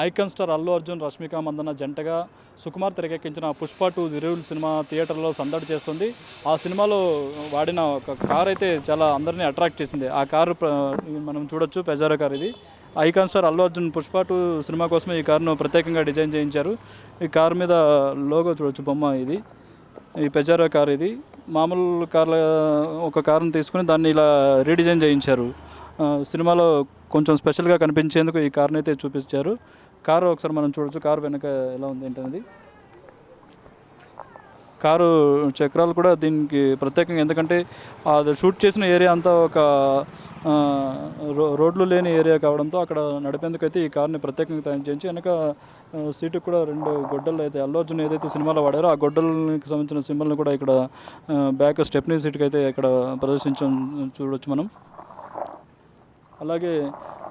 Icon star Allu Arjun Rashmika Mandanna జంటగా సుకుమార్ తెరకెక్కించిన Pushpa two దిరువుల్ cinema థియేటర్లో సందడి చేస్తుంది. ఆ సినిమాలో వాడిన ఒక కార్ అయితే చాలా అందరినీ అట్రాక్ట్ చేసింది. ఆ కారు మనం చూడొచ్చు పెజారో కార్ ఇది. Icon star Allu Arjun Pushpa two cinema కోసమే ఈ కారును ప్రత్యేకంగా డిజైన్ చేయించారు. ఈ కారు మీద లోగో చూడొచ్చు బొమ్మ ఇది. ఈ పెజారో కార్ ఇది. మామూలు కార్ల ఒక కారును తీసుకుని దాన్ని ఇలా రీడిజైన్ చేయించారు. సినిమాలో కొంచెం స్పెషల్గా కనిపించేందుకు ఈ కార్ని అయితే చూపించారు. కారు ఒకసారి మనం చూడొచ్చు. కారు వెనక ఎలా ఉంది ఏంటనేది? కారు చక్రాలు కూడా దీనికి ప్రత్యేకంగా ఎందుకంటే అది షూట్ చేసిన ఏరియా అంతా ఒక రో రోడ్లు లేని ఏరియా కావడంతో అక్కడ నడిపేందుకు అయితే ఈ కార్ని ప్రత్యేకంగా తయారు చేయించి వెనక సీటు కూడా రెండు గొడ్డలు అయితే అల్లు అర్జున్ ఏదైతే సినిమాలో వాడారో ఆ గొడ్డలకి సంబంధించిన సింబల్ని కూడా ఇక్కడ బ్యాక్ స్టెప్నీ సీట్కి అయితే ఇక్కడ ప్రదర్శించడం చూడొచ్చు మనం. అలాగే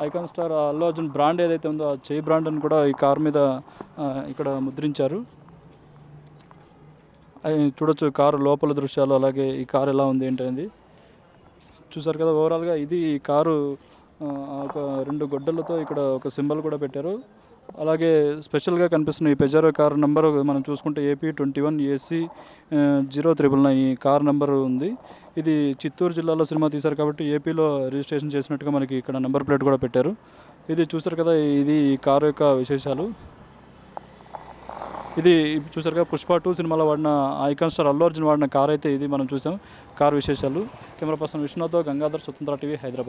icon star Allu Arjun brand ఏదైతే ఉందో ఆ చేయి బ్రాండ్ అని కూడా ఈ కార్ మీద ఇక్కడ ముద్రించారు. చూడొచ్చు కారు లోపల దృశ్యాలు అలాగే ఈ కారు ఎలా ఉంది ఏంటనేది చూసారు కదా ఓవరాల్గా ఇది కారు ఒక రెండు గొడ్డలతో ఇక్కడ ఒక సింబల్ కూడా పెట్టారు. అలాగే స్పెషల్గా కనిపిస్తున్న ఈ పెజారో కార్ నెంబర్ మనం చూసుకుంటే AP twenty one AC zero triple nine ఈ కార్ నెంబర్ ఉంది. ఇది చిత్తూరు జిల్లాలో సినిమా తీశారు కాబట్టి ఏపీలో రిజిస్ట్రేషన్ చేసినట్టుగా మనకి ఇక్కడ నెంబర్ ప్లేట్ కూడా పెట్టారు. ఇది చూసారు కదా ఇది ఈ కారు యొక్క విశేషాలు. ఇది చూసారు కదా పుష్ప టూ సినిమాలో వాడిన ఐకాన్ స్టార్ అల్లు అర్జున్ వాడిన కార్ అయితే ఇది మనం చూసాం. కార్ విశేషాలు. కెమెరా పర్సన్ విష్ణుతో గంగాధర్ స్వతంత్ర టీవీ హైదరాబాద్.